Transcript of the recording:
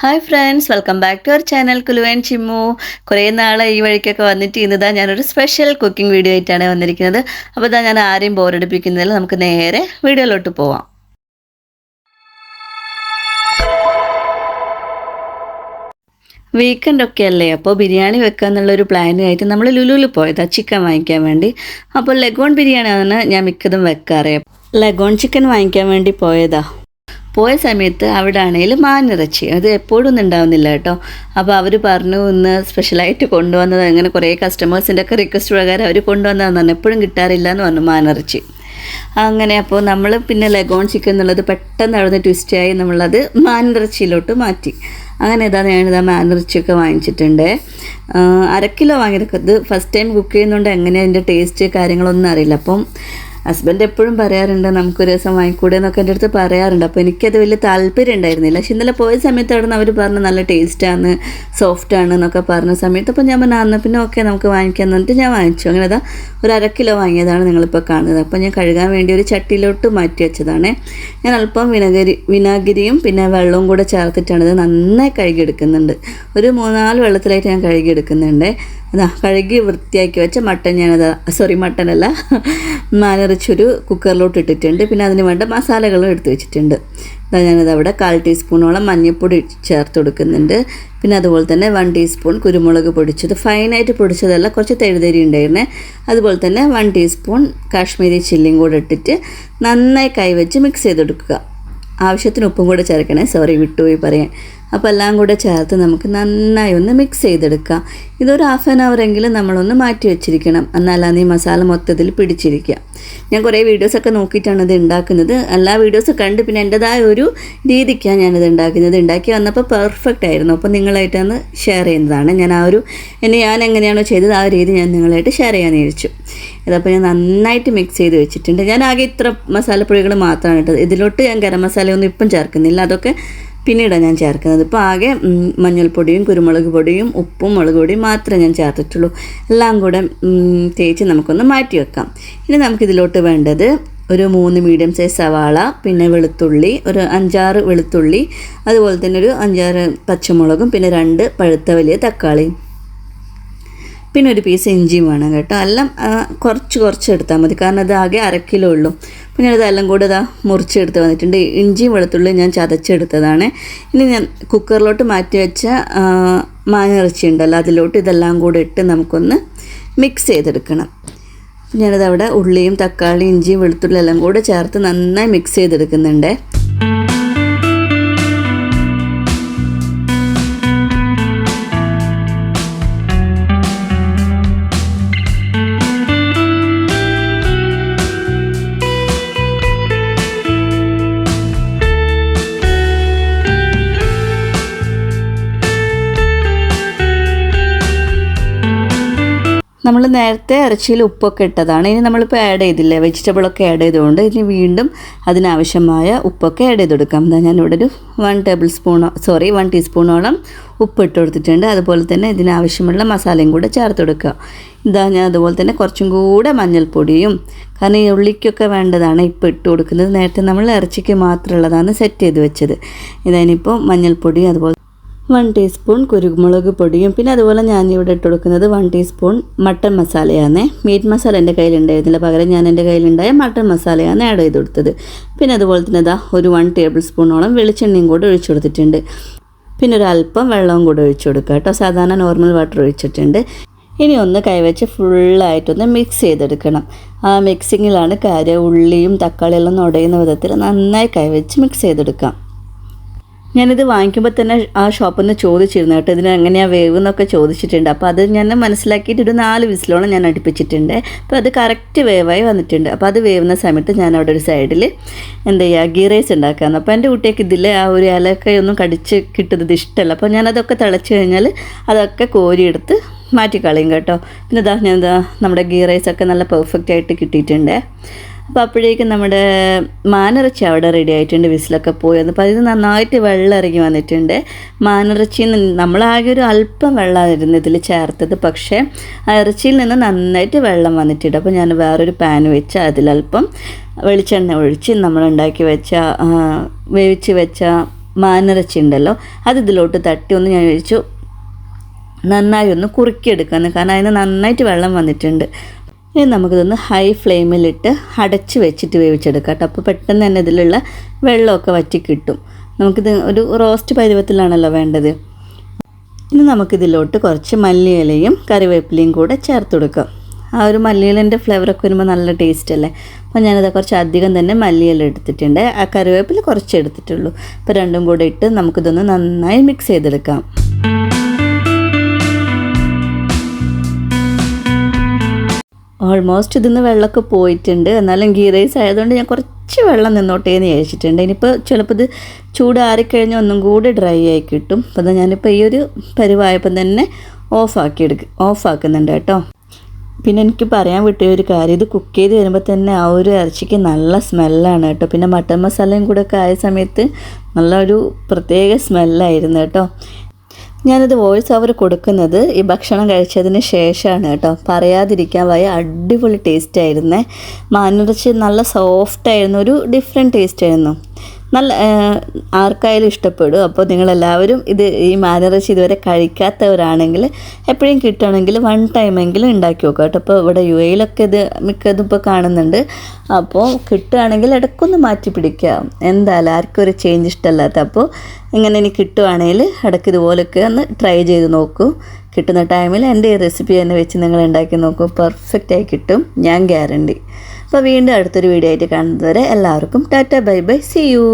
Hi friends welcome back to our channel കുലുവൻ ചിമ്മു കുറേ നാൾ ഈ വഴിക്കൊക്കെ വന്നിട്ട് ഇന്നതാ ഞാനൊരു സ്പെഷ്യൽ കുക്കിംഗ് വീഡിയോ ആയിട്ടാണ് വന്നിരിക്കുന്നത്. അപ്പോൾ ഞാൻ ആരെയും ബോറടിപ്പിക്കുന്നതിൽ നമുക്ക് നേരെ വീഡിയോയിലോട്ട് പോവാം. വീക്കെൻഡ് ഒക്കെ അല്ലേ? അപ്പോൾ ബിരിയാണി വെക്കുക എന്നുള്ളൊരു പ്ലാനായിട്ട് നമ്മൾ ലുലുവിൽ പോയതാ ചിക്കൻ വാങ്ങിക്കാൻ വേണ്ടി. അപ്പോൾ ലഗോൺ ബിരിയാണിയാണ് ഞാൻ മിക്കതും വെക്കാറ്. ലെഗോൺ ചിക്കൻ വാങ്ങിക്കാൻ വേണ്ടി പോയതാ. പോയ സമയത്ത് അവിടെ ആണെങ്കിൽ മാനിറച്ചി അത് എപ്പോഴും ഒന്നും ഉണ്ടാവുന്നില്ല കേട്ടോ. അപ്പോൾ അവർ പറഞ്ഞു ഇന്ന് സ്പെഷ്യലായിട്ട് കൊണ്ടുവന്നത് അങ്ങനെ കുറേ കസ്റ്റമേഴ്സിന്റെ ഒക്കെ റിക്വസ്റ്റ് പ്രകാരം അവർ കൊണ്ടുവന്നതെന്ന് പറഞ്ഞു. എപ്പോഴും കിട്ടാറില്ല എന്ന് പറഞ്ഞു മാനിറച്ചി അങ്ങനെ അപ്പോൾ നമ്മൾ പിന്നെ ലഗോൺ ചിക്കൻ എന്നുള്ളത് പെട്ടെന്ന് അവിടുന്ന് ട്വിസ്റ്റായി നമ്മളത് മാനിറച്ചിയിലോട്ട് മാറ്റി. അങ്ങനെ ഇതാ ആ മാനിറച്ചിയൊക്കെ വാങ്ങിച്ചിട്ടുണ്ട്. അര കിലോ വാങ്ങിയതൊക്കെ ഇത് ഫസ്റ്റ് ടൈം കുക്ക് ചെയ്യുന്നതുകൊണ്ട് എങ്ങനെ അതിന്റെ ടേസ്റ്റ് കാര്യങ്ങളൊന്നും അറിയില്ല. അപ്പം ഹസ്ബൻഡ് എപ്പോഴും പറയാറുണ്ട് നമുക്കൊരു ദിവസം വാങ്ങിക്കൂടെ എന്നൊക്കെ എന്റെ അടുത്ത് പറയാറുണ്ട്. അപ്പോൾ എനിക്കത് വലിയ താല്പര്യം ഉണ്ടായിരുന്നില്ല. പക്ഷെ ഇന്നലെ പോയ സമയത്ത് അവിടെ നിന്ന് അവർ പറഞ്ഞു നല്ല ടേസ്റ്റാണ് സോഫ്റ്റ് ആണ് എന്നൊക്കെ പറഞ്ഞ സമയത്ത് അപ്പോൾ ഞാൻ പറഞ്ഞു അന്ന് പിന്നെ ഓക്കെ നമുക്ക് വാങ്ങിക്കാൻ എന്നിട്ട് ഞാൻ വാങ്ങിച്ചു. അങ്ങനെ അതാ ഒരു അര കിലോ വാങ്ങിയതാണ് നിങ്ങളിപ്പോൾ കാണുന്നത്. അപ്പോൾ ഞാൻ കഴുകാൻ വേണ്ടി ഒരു ചട്ടിയിലോട്ട് മാറ്റി വെച്ചതാണ്. ഞാൻ അല്പം വിനാഗിരി വിനാഗിരിയും പിന്നെ വെള്ളവും കൂടെ ചേർത്തിട്ടാണ് ഇത് നന്നായി കഴുകിയെടുക്കുന്നുണ്ട്. ഒരു മൂന്നാൽ വെള്ളത്തിലായിട്ട് ഞാൻ കഴുകിയെടുക്കുന്നുണ്ട്. അതാ കഴുകി വൃത്തിയാക്കി വെച്ച മട്ടൻ ഞാനത് സോറി മട്ടനല്ല മാനിറച്ചൊരു കുക്കറിലോട്ട് ഇട്ടിട്ടുണ്ട്. പിന്നെ അതിന് വേണ്ട മസാലകളും എടുത്ത് വെച്ചിട്ടുണ്ട്. ഇതാ ഞാനത് അവിടെ കാൽ ടീസ്പൂണോളം മഞ്ഞൾപ്പൊടി ചേർത്ത് കൊടുക്കുന്നുണ്ട്. പിന്നെ അതുപോലെ തന്നെ വൺ ടീസ്പൂൺ കുരുമുളക് പൊടിച്ചത്. ഫൈനായിട്ട് പൊടിച്ചതല്ല കുറച്ച് തെഴുതരി ഉണ്ടായിരുന്നേ. അതുപോലെ തന്നെ വൺ ടീസ്പൂൺ കാശ്മീരി ചില്ലിയും കൂടെ ഇട്ടിട്ട് നന്നായി കൈവച്ച് മിക്സ് ചെയ്തെടുക്കുക. ആവശ്യത്തിന് ഉപ്പും കൂടെ ചേർക്കണേ. സോറി വിട്ടുപോയി പറയാൻ. അപ്പോൾ എല്ലാം കൂടെ ചേർത്ത് നമുക്ക് നന്നായി ഒന്ന് മിക്സ് ചെയ്തെടുക്കാം. ഇതൊരു ഹാഫ് ആൻ അവർ എങ്കിലും നമ്മളൊന്ന് മാറ്റി വെച്ചിരിക്കണം. എന്നാലാണ് ഈ മസാല മൊത്തത്തിൽ പിടിച്ചിരിക്കുക. ഞാൻ കുറേ വീഡിയോസൊക്കെ നോക്കിയിട്ടാണ് ഇത് ഉണ്ടാക്കുന്നത്. എല്ലാ വീഡിയോസും കണ്ട് പിന്നെ എന്റെതായ ഒരു രീതിക്കാണ് ഞാനിത് ഉണ്ടാക്കുന്നത്. ഉണ്ടാക്കി വന്നപ്പോൾ പെർഫെക്റ്റ് ആയിരുന്നു. അപ്പോൾ നിങ്ങളായിട്ടാണ് ഷെയർ ചെയ്യുന്നതാണ്. ഞാൻ ആ ഒരു എന്നെ ഞാൻ എങ്ങനെയാണോ ചെയ്തത് ആ രീതി ഞാൻ നിങ്ങളായിട്ട് ഷെയർ ചെയ്യാൻ വിചാരിച്ചു. ഇതപ്പോൾ ഞാൻ നന്നായിട്ട് മിക്സ് ചെയ്ത് വെച്ചിട്ടുണ്ട്. ഞാൻ ആകെ ഇത്ര മസാലപ്പൊടികൾ മാത്രമാണ് ഇട്ടത്. ഇതിലോട്ട് ഞാൻ ഗരം മസാലയൊന്നും ഇപ്പം ചേർക്കുന്നില്ല. അതൊക്കെ പിന്നീടാണ് ഞാൻ ചേർക്കുന്നത്. ഇപ്പോൾ ആകെ മഞ്ഞൾപ്പൊടിയും കുരുമുളക് പൊടിയും ഉപ്പും മുളക് പൊടിയും മാത്രമേ ഞാൻ ചേർത്തിട്ടുള്ളൂ. എല്ലാം കൂടെ തേച്ച് നമുക്കൊന്ന് മാറ്റി വെക്കാം. ഇനി നമുക്കിതിലോട്ട് വേണ്ടത് ഒരു മൂന്ന് മീഡിയം സൈസ് സവാള പിന്നെ വെളുത്തുള്ളി ഒരു അഞ്ചാറ് വെളുത്തുള്ളി അതുപോലെ തന്നെ ഒരു അഞ്ചാറ് പച്ചമുളകും പിന്നെ രണ്ട് പഴുത്ത വലിയ തക്കാളിയും പിന്നെ ഒരു പീസ് ഇഞ്ചിയും വേണം കേട്ടോ. എല്ലാം കുറച്ച് കുറച്ച് എടുത്താൽ മതി. കാരണം അത് ആകെ അര കിലോ ഉള്ളൂ. അപ്പോൾ ഞാനത് എല്ലാം കൂടെ ഇതാ മുറിച്ചെടുത്ത് വന്നിട്ടുണ്ട്. ഇഞ്ചിയും വെളുത്തുള്ളിയും ഞാൻ ചതച്ചെടുത്തതാണ്. ഇനി ഞാൻ കുക്കറിലോട്ട് മാറ്റി വെച്ച മാനിറച്ചി ഉണ്ടല്ലോ അതിലോട്ട് ഇതെല്ലാം കൂടെ ഇട്ട് നമുക്കൊന്ന് മിക്സ് ചെയ്തെടുക്കണം. ഞാനത് അവിടെ ഉള്ളിയും തക്കാളി ഇഞ്ചിയും വെളുത്തുള്ളി എല്ലാം കൂടെ ചേർത്ത് നന്നായി മിക്സ് ചെയ്തെടുക്കുന്നുണ്ട്. നമ്മൾ നേരത്തെ ഇറച്ചിയിൽ ഉപ്പൊക്കെ ഇട്ടതാണ്. ഇനി നമ്മളിപ്പോൾ ആഡ് ചെയ്തില്ലേ? വെജിറ്റബിളൊക്കെ ആഡ് ചെയ്തുകൊണ്ട് ഇനി വീണ്ടും അതിനാവശ്യമായ ഉപ്പൊക്കെ ആഡ് ചെയ്ത് കൊടുക്കാം എന്താ ഞാനിവിടെ ഒരു one tablespoon sorry one ടീസ്പൂണോളം ഉപ്പ് ഇട്ട് കൊടുത്തിട്ടുണ്ട്. അതുപോലെ തന്നെ ഇതിനാവശ്യമുള്ള മസാലയും കൂടെ ചേർത്ത് കൊടുക്കുക. ഇതാ ഞാൻ അതുപോലെ തന്നെ കുറച്ചും കൂടെ മഞ്ഞൾപ്പൊടിയും കാരണം ഈ ഉള്ളിക്കൊക്കെ വേണ്ടതാണ് ഇപ്പോൾ ഇട്ട് കൊടുക്കുന്നത്. നേരത്തെ നമ്മൾ ഇറച്ചിക്ക് മാത്രമുള്ളതാണ് സെറ്റ് ചെയ്ത് വെച്ചത്. ഇതായിപ്പോൾ മഞ്ഞൾപ്പൊടി അതുപോലെ വൺ ടീസ്പൂൺ കുരുമുളക് പൊടിയും പിന്നെ അതുപോലെ ഞാൻ ഇവിടെ ഇട്ട് കൊടുക്കുന്നത് വൺ ടീസ്പൂൺ മട്ടൻ മസാലയാണ്. മീറ്റ് മസാല എന്റെ കയ്യിലുണ്ടായിരുന്നില്ല പകരം ഞാൻ എന്റെ കയ്യിലുണ്ടായ മട്ടൻ മസാലയാണ് ആഡ് ചെയ്ത് കൊടുത്തത്. പിന്നെ അതുപോലെ തന്നെ ഇതാ ഒരു വൺ ടേബിൾ സ്പൂണോളം വെളിച്ചെണ്ണയും കൂടെ ഒഴിച്ചു കൊടുത്തിട്ടുണ്ട്. പിന്നെ ഒരു അല്പം വെള്ളവും കൂടെ ഒഴിച്ചു കൊടുക്കുക കേട്ടോ. സാധാരണ നോർമൽ വാട്ടർ ഒഴിച്ചിട്ടുണ്ട്. ഇനി ഒന്ന് കൈവച്ച് ഫുള്ളായിട്ടൊന്ന് മിക്സ് ചെയ്തെടുക്കണം. ആ മിക്സിങ്ങിലാണ് കാര്യം ഉള്ളിയും തക്കാളിയെല്ലാം ഉടയുന്ന വിധത്തിൽ നന്നായി കൈവച്ച് മിക്സ് ചെയ്തെടുക്കാം. ഞാനിത് വാങ്ങിക്കുമ്പോൾ തന്നെ ആ ഷോപ്പിൽ നിന്ന് ചോദിച്ചിരുന്നു കേട്ടോ ഇതിന് എങ്ങനെയാണ് വേവ് എന്നൊക്കെ ചോദിച്ചിട്ടുണ്ട്. അപ്പോൾ അത് ഞാൻ മനസ്സിലാക്കിയിട്ട് ഒരു നാല് വിസിലോളം ഞാൻ അടുപ്പിച്ചിട്ടുണ്ട്. അപ്പോൾ അത് കറക്റ്റ് വേവായി വന്നിട്ടുണ്ട്. അപ്പോൾ അത് വേവുന്ന സമയത്ത് ഞാൻ അവിടെ ഒരു സൈഡിൽ എന്താ ചെയ്യുക ഗീ റൈസ് ഉണ്ടാക്കാമെന്ന് അപ്പോൾ എന്റെ കുട്ടിയൊക്കെ ഇതിൽ ആ ഒരു ഇലക്കയൊന്നും കടിച്ച് കിട്ടുന്നത് ഇഷ്ടമല്ല അപ്പോൾ ഞാനതൊക്കെ തിളച്ച് കഴിഞ്ഞാൽ അതൊക്കെ കോരിയെടുത്ത് മാറ്റിക്കളയും കേട്ടോ. പിന്നെ ഇതാ ഞാൻ എന്താ നമ്മുടെ ഗീ റൈസൊക്കെ നല്ല പെർഫെക്റ്റ് ആയിട്ട് കിട്ടിയിട്ടുണ്ട്. അപ്പോൾ അപ്പോഴേക്കും നമ്മുടെ മാനിറച്ചി അവിടെ റെഡി ആയിട്ടുണ്ട് വിസിലൊക്കെ പോയി. അപ്പോൾ അതിന് നന്നായിട്ട് വെള്ളം ഇറങ്ങി വന്നിട്ടുണ്ട്. മാനിറച്ചിയിൽ നിന്ന് നമ്മളാകെ ഒരു അല്പം വെള്ളമായിരുന്നു ഇതിൽ ചേർത്തത്. പക്ഷേ ആ ഇറച്ചിയിൽ നിന്ന് നന്നായിട്ട് വെള്ളം വന്നിട്ടുണ്ട്. അപ്പോൾ ഞാൻ വേറൊരു പാൻ വെച്ച് അതിലല്പം വെളിച്ചെണ്ണ ഒഴിച്ച് നമ്മൾ ഉണ്ടാക്കി വെച്ച വേവിച്ച് വെച്ച മാനിറച്ചി ഉണ്ടല്ലോ അത് ഇതിലോട്ട് തട്ടി ഒന്ന് ഞാൻ ഒഴിച്ചു. നന്നായി ഒന്ന് കുറുക്കിയെടുക്കാമെന്ന് കാരണം അതിന് നന്നായിട്ട് വെള്ളം വന്നിട്ടുണ്ട്. ഇനി നമുക്കിതൊന്ന് ഹൈ ഫ്ലെയിമിലിട്ട് അടച്ച് വെച്ചിട്ട് വേവിച്ചെടുക്കാം കേട്ടോ. അപ്പോൾ പെട്ടെന്ന് തന്നെ ഇതിലുള്ള വെള്ളമൊക്കെ വറ്റി കിട്ടും. നമുക്കിത് ഒരു റോസ്റ്റ് പരുവത്തിലാണല്ലോ വേണ്ടത്. ഇനി നമുക്കിതിലോട്ട് കുറച്ച് മല്ലിയിലയും കറിവേപ്പിലയും കൂടെ ചേർത്ത് കൊടുക്കാം. ആ ഒരു മല്ലിയിലന്റെ ഫ്ലേവറൊക്കെ വരുമ്പോൾ നല്ല ടേസ്റ്റ് അല്ലേ? അപ്പോൾ ഞാനത് കുറച്ച് അധികം തന്നെ മല്ലിയില എടുത്തിട്ടുണ്ട്. ആ കറിവേപ്പില കുറച്ച് എടുത്തിട്ടുള്ളൂ. അപ്പോൾ രണ്ടും കൂടെ ഇട്ട് നമുക്കിതൊന്ന് നന്നായി മിക്സ് ചെയ്തെടുക്കാം. ഓൾമോസ്റ്റ് ഇതിന്ന് വെള്ളമൊക്കെ പോയിട്ടുണ്ട്. എന്നാലും ഗീ റൈസ് ആയതുകൊണ്ട് ഞാൻ കുറച്ച് വെള്ളം നിന്നോട്ടേ എന്ന് വിചാരിച്ചിട്ടുണ്ട്. ഇനിയിപ്പോൾ ചിലപ്പോൾ ഇത് ചൂടാറിക്കഴിഞ്ഞാൽ ഒന്നും കൂടി ഡ്രൈ ആയി കിട്ടും. അപ്പോൾ ഞാനിപ്പോൾ ഈ ഒരു പരിവായപ്പം തന്നെ ഓഫാക്കി എടുക്കും ഓഫാക്കുന്നുണ്ട് കേട്ടോ. പിന്നെ എനിക്ക് പറയാൻ വിട്ടിയ ഒരു കാര്യം ഇത് കുക്ക് ചെയ്ത് വരുമ്പോൾ തന്നെ ആ ഒരു ഇറച്ചിക്ക് നല്ല സ്മെല്ലാണ് കേട്ടോ. പിന്നെ മട്ടൻ മസാലയും കൂടെ ഒക്കെ ആയ സമയത്ത് നല്ലൊരു പ്രത്യേക സ്മെല്ലായിരുന്നു കേട്ടോ. ഞാനിത് വോയിസ് ഓവർ കൊടുക്കുന്നത് ഈ ഭക്ഷണം കഴിച്ചതിന് ശേഷമാണ് കേട്ടോ. പറയാതിരിക്കാൻ വയ്യ. അടിപൊളി ടേസ്റ്റ് ആയിരുന്നേ. മാനിറച്ചി നല്ല സോഫ്റ്റ് ആയിരുന്നു. ഒരു ഡിഫറെന്റ് ടേസ്റ്റ് ആയിരുന്നു. നല്ല ആർക്കായാലും ഇഷ്ടപ്പെടും. അപ്പോൾ നിങ്ങളെല്ലാവരും ഇത് ഈ മാനിറച്ചി ഇതുവരെ കഴിക്കാത്തവരാണെങ്കിൽ എപ്പോഴും കിട്ടുകയാണെങ്കിൽ വൺ ടൈമെങ്കിലും ഉണ്ടാക്കി നോക്കുക കേട്ടോ. അപ്പോൾ ഇവിടെ യു എയിലൊക്കെ ഇത് മിക്കതും ഇപ്പോൾ കാണുന്നുണ്ട്. അപ്പോൾ കിട്ടുകയാണെങ്കിൽ ഇടയ്ക്കൊന്ന് മാറ്റി പിടിക്കുക എന്തായാലും ആർക്കും ഒരു ചേഞ്ച് ഇഷ്ടമല്ലാത്ത അപ്പോൾ ഇങ്ങനെ ഇനി കിട്ടുവാണെങ്കിൽ ഇടയ്ക്ക് ഇതുപോലൊക്കെ ഒന്ന് ട്രൈ ചെയ്ത് നോക്കൂ. കിട്ടുന്ന ടൈമിൽ എന്റെ ഈ റെസിപ്പി തന്നെ വെച്ച് നിങ്ങൾ ഉണ്ടാക്കി നോക്കൂ. പെർഫെക്റ്റായി കിട്ടും. ഞാൻ ഗ്യാരണ്ടി അപ്പോൾ വീണ്ടും അടുത്തൊരു വീഡിയോ ആയിട്ട് കാണുന്നതുവരെ എല്ലാവർക്കും tata bye bye. See you